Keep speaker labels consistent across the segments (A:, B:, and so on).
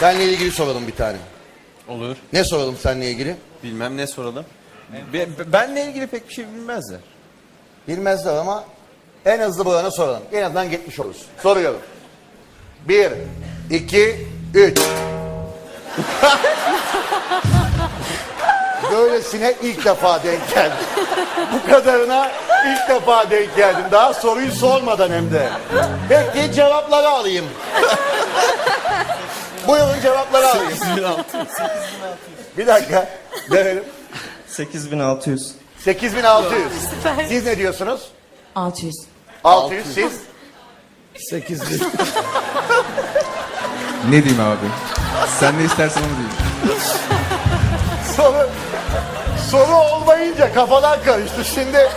A: Seninle ilgili soralım bir tane.
B: Olur.
A: Ne soralım seninle ilgili?
B: Bilmem ne soralım. Be- be- benle ilgili pek bir şey bilmezler.
A: Bilmezler ama en hızlı bulana soralım. En azından gitmiş oluruz. Soruyorum. Bir, iki, üç. Böylesine ilk defa denk geldim. Bu kadarına ilk defa denk geldim. Daha soruyu sormadan hem de. Peki cevapları alayım. Buyurun cevapları alayım. Bir dakika. Verelim.
C: 8600.
A: 8600. Siz ne diyorsunuz?
D: 600.
A: 600 siz?
C: 8000. ne diyeyim abi? Sen ne istersen onu diyeyim.
A: soru soru olmayınca kafadan karıştı. Şimdi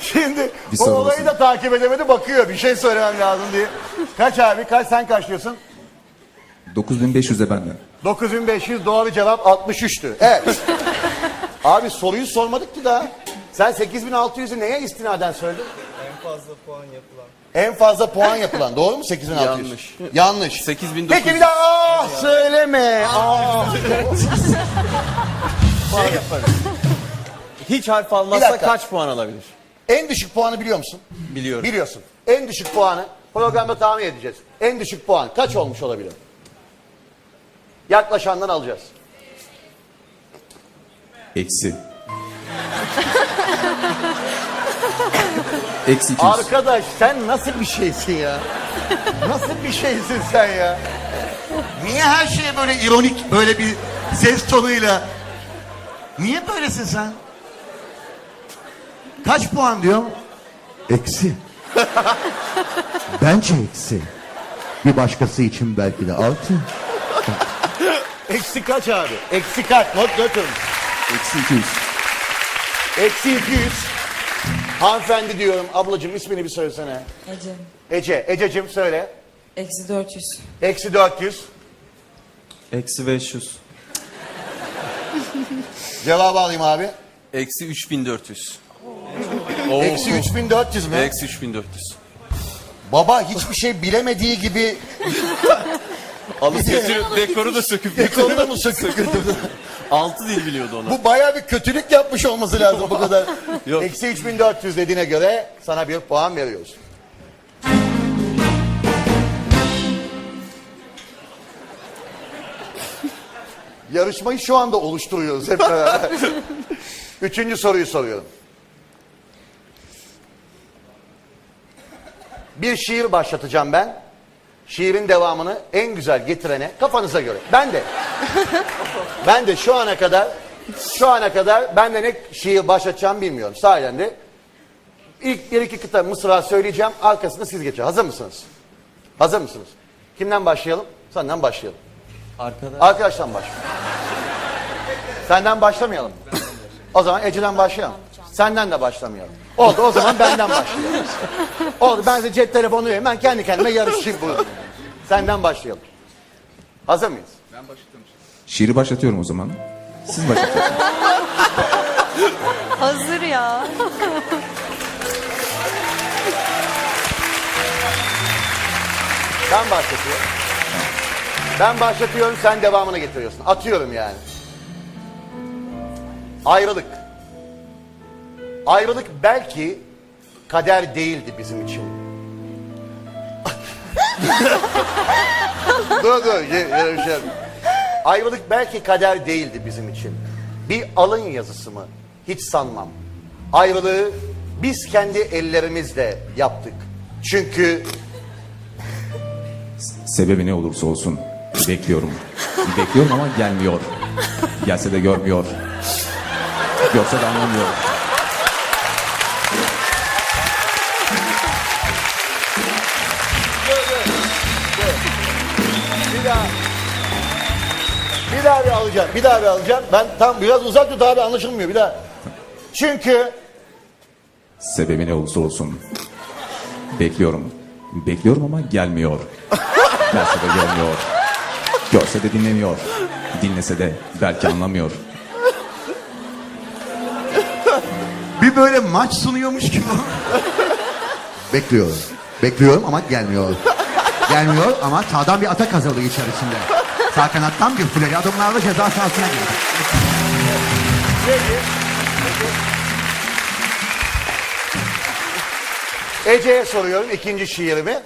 A: şimdi
C: Bir
A: o
C: soru
A: olayı
C: olsun.
A: da takip edemedi bakıyor bir şey söylemem lazım diye. Kaç abi kaç sen kaç diyorsun?
C: 9500'e benden.
A: 9500 doğru cevap 63'tü. Evet. abi soruyu sormadık ki daha. Sen 8600'ü neye istinaden söyledin?
C: En fazla puan yapılan.
A: En fazla puan yapılan. Doğru mu 8600?
B: Yanlış.
A: Yanlış.
B: 8900.
A: Peki bir daha ah söyleme. Ah.
B: Hiç harf
A: Bir
B: almazsa
A: dakika.
B: kaç puan alabilir?
A: En düşük puanı biliyor musun?
B: Biliyorum.
A: Biliyorsun. En düşük puanı programda tahmin edeceğiz. En düşük puan kaç olmuş olabilir? Yaklaşandan alacağız.
C: Eksi. Eksi 200.
A: Arkadaş sen nasıl bir şeysin ya? Nasıl bir şeysin sen ya? Niye her şeye böyle ironik böyle bir ses tonuyla? Niye böylesin sen? Kaç puan diyor?
E: Eksi. Bence eksi. Bir başkası için belki de altı.
A: Eksi kaç abi? Eksi kaç? Not götürün.
C: Eksi 200.
A: Eksi 200. Hanımefendi diyorum. Ablacığım ismini bir söylesene.
D: Ece.
A: Ece. Ececiğim söyle.
D: Eksi 400.
A: Eksi 400.
C: Eksi 500.
A: Cevabı alayım abi.
B: Eksi 3400. Oo.
A: Eksi 3400 mü?
B: Eksi 3400.
A: Baba hiçbir şey bilemediği gibi
B: Alıp götürüp dekoru da söküp
A: dekorunu mu söküp götürdü?
B: Altı dil biliyordu ona.
A: Bu bayağı bir kötülük yapmış olması lazım bu kadar.
B: Yok.
A: Eksi 3400 dediğine göre sana bir puan veriyoruz. Yarışmayı şu anda oluşturuyoruz hep beraber. Üçüncü soruyu soruyorum. Bir şiir başlatacağım ben. Şiirin devamını en güzel getirene kafanıza göre. Ben de. ben de şu ana kadar şu ana kadar ben de ne şiir başlatacağım bilmiyorum. Sahiden de ilk bir iki kıta mısra söyleyeceğim. Arkasında siz geçin. Hazır mısınız? Hazır mısınız? Kimden başlayalım? Senden başlayalım.
B: Arkada.
A: Arkadaştan başlayalım. Senden başlamayalım. O zaman Ece'den başlayalım. Senden de başlamayalım. Oldu o zaman benden başlayalım. Oldu ben size cep telefonu vereyim. Ben kendi kendime yarışayım burada. Senden başlayalım. Hazır mıyız?
C: Şiiri başlatıyorum o zaman. Siz başlatın.
F: Hazır ya.
A: Ben başlatıyorum. Ben başlatıyorum sen devamını getiriyorsun. Atıyorum yani. Ayrılık. Ayrılık belki kader değildi bizim için. dur dur. ye- ye- bir şey. Ayrılık belki kader değildi bizim için. Bir alın yazısı mı? Hiç sanmam. Ayrılığı biz kendi ellerimizle yaptık. Çünkü
C: Sebebi ne olursa olsun bekliyorum. Bekliyorum ama gelmiyor. Gelse de görmüyor. Görse de anlamıyor.
A: Daha. Bir daha bir alacağım. Bir daha bir alacağım. Ben tam biraz uzak tut abi anlaşılmıyor. Bir daha. Çünkü
C: Sebebi ne olursa olsun bekliyorum. Bekliyorum ama gelmiyor. Gelse de görmüyor. Görse de dinlemiyor. Dinlese de belki anlamıyor.
E: Bir böyle maç sunuyormuş gibi. Bekliyorum. Bekliyorum ama gelmiyor. Gelmiyor ama sağdan bir atak hazırlığı içerisinde. Sağ kanattan bir füleli adımlarla ceza sahasına girdi.
A: Ece'ye soruyorum ikinci şiirimi.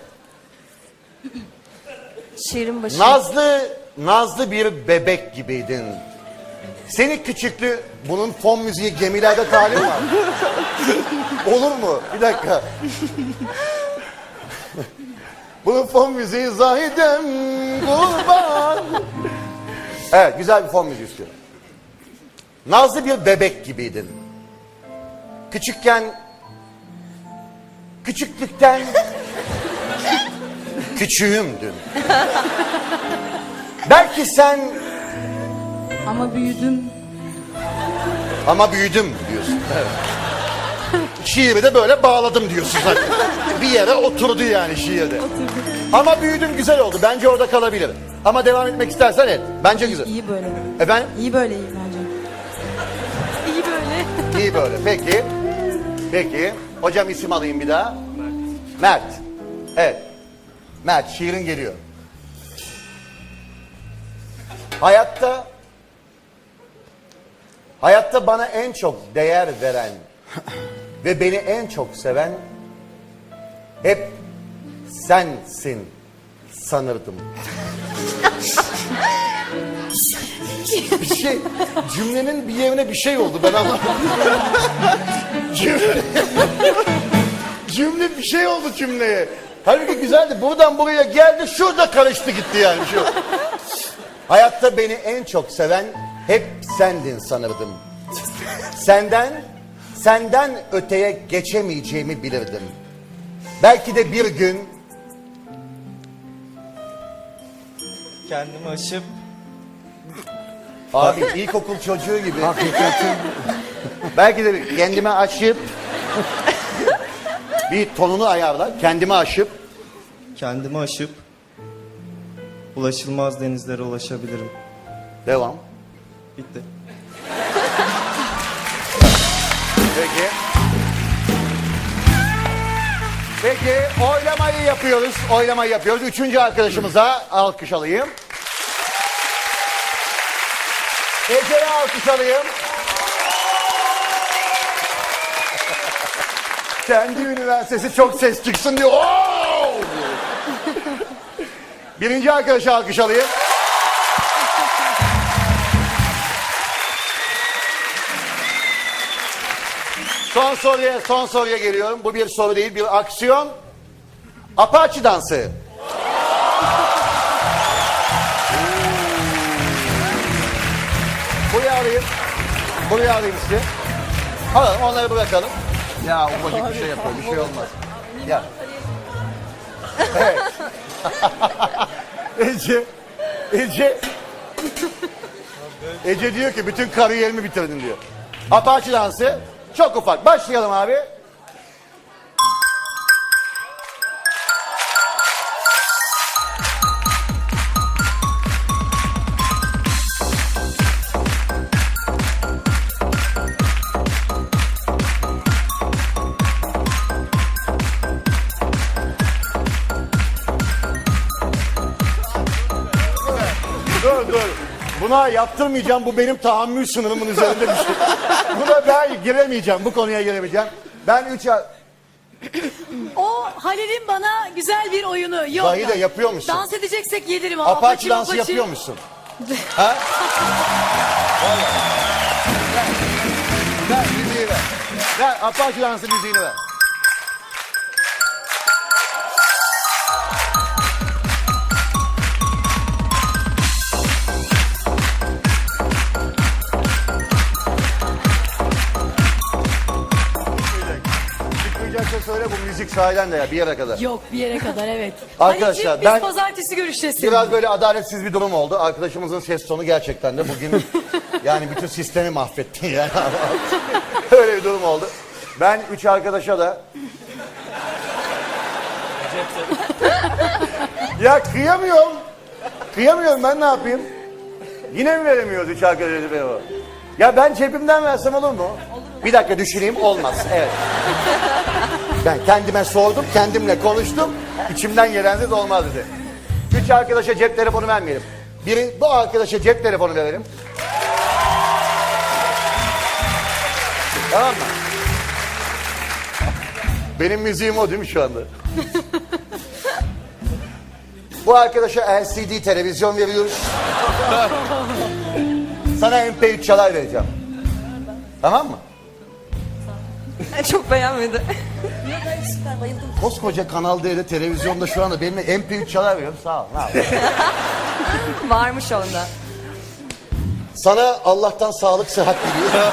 F: Şiirin başı.
A: Nazlı, nazlı bir bebek gibiydin. Seni küçüklü, bunun fon müziği gemilerde talim var. Olur mu? Bir dakika. Bunun fon müziği zahidem kurban. Evet, güzel bir fon müziği istiyorum. Nazlı bir bebek gibiydin. Küçükken, küçüklükten küçüğümdün. Belki sen
D: Ama büyüdüm.
A: ama büyüdüm diyorsun. Evet. Şiiri de böyle bağladım diyorsun zaten. Bir yere oturdu yani şiirde. Ama büyüdüm güzel oldu. Bence orada kalabilir. Ama devam etmek istersen et. Bence güzel.
D: İyi böyle.
A: Efendim?
D: İyi böyle iyi bence.
F: İyi böyle.
A: İyi böyle. Peki. Peki. Hocam isim alayım bir daha. Mert. Evet. Mert şiirin geliyor. Hayatta hayatta bana en çok değer veren ve beni en çok seven hep sensin sanırdım. bir şey cümlenin bir yerine bir şey oldu ben ama cümle, cümle bir şey oldu cümleye. Halbuki güzeldi. Buradan buraya geldi, şurada karıştı gitti yani şu. Hayatta beni en çok seven hep sendin sanırdım. Senden, senden öteye geçemeyeceğimi bilirdim. Belki de bir gün
B: Kendimi aşıp
A: Abi ilkokul çocuğu gibi. Belki de kendime aşıp bir tonunu ayarla. Kendime aşıp
B: kendimi aşıp ulaşılmaz denizlere ulaşabilirim.
A: devam.
B: Bitti.
A: Peki. Peki oylamayı yapıyoruz. Oylamayı yapıyoruz. Üçüncü arkadaşımıza alkış alayım. Ece'ye alkış alayım. Kendi üniversitesi çok ses çıksın diyor. Birinci arkadaşa alkış alayım. Son soruya, son soruya geliyorum. Bu bir soru değil, bir aksiyon. Apache dansı. Buraya alayım. Buraya alayım sizi. Alalım, onları bırakalım. Ya ufacık bir şey yapıyor, bir şey olmaz. Ya. Evet. Ece, Ece, Ece diyor ki bütün kariyerimi bitirdin diyor. Apache dansı çok ufak. Başlayalım abi. Buna yaptırmayacağım. Bu benim tahammül sınırımın üzerinde bir şey. Buna ben giremeyeceğim. Bu konuya giremeyeceğim. Ben üç ay...
G: O Halil'in bana güzel bir oyunu. Yok.
A: Zahide yapıyor musun?
G: Dans edeceksek gelirim ama.
A: Apache dansı
G: Apache-
A: yapıyor musun? ha? Vallahi. Ver, ver müziği ver. Ver Apache dansı müziğini ver. Müzik sahiden de ya bir yere kadar.
G: Yok bir yere kadar evet.
A: Arkadaşlar,
G: Halicim,
A: ben-
G: biz pazartesi görüşeceğiz.
A: Biraz böyle adaletsiz bir durum oldu. Arkadaşımızın ses tonu gerçekten de bugün yani bütün sistemi mahvettin yani. Öyle bir durum oldu. Ben üç arkadaşa da ya kıyamıyorum. Kıyamıyorum ben ne yapayım? Yine mi veremiyoruz üç arkadaşa da o? Ya ben cebimden versem olur mu? Bir dakika düşüneyim olmaz. Evet. Ben kendime sordum, kendimle konuştum. İçimden gelen de olmaz dedi. Üç arkadaşa cep telefonu vermeyelim. Biri bu arkadaşa cep telefonu verelim. Tamam mı? Benim müziğim o değil mi şu anda? bu arkadaşa LCD televizyon veriyoruz. Sana MP3 çalar vereceğim. Tamam mı?
F: Çok beğenmedi.
A: Koskoca Kanal D'de televizyonda şu anda benimle MP3 çalar veriyorum. Sağ ol. ne yapayım?
F: Varmış onda.
A: Sana Allah'tan sağlık sıhhat diliyorum.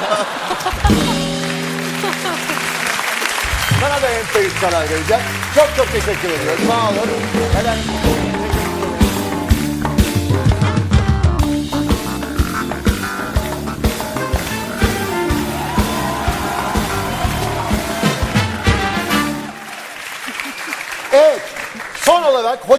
A: Sana da MP3 çalar vereceğim. Çok çok teşekkür ediyorum. Sağ olun. Neden? tak.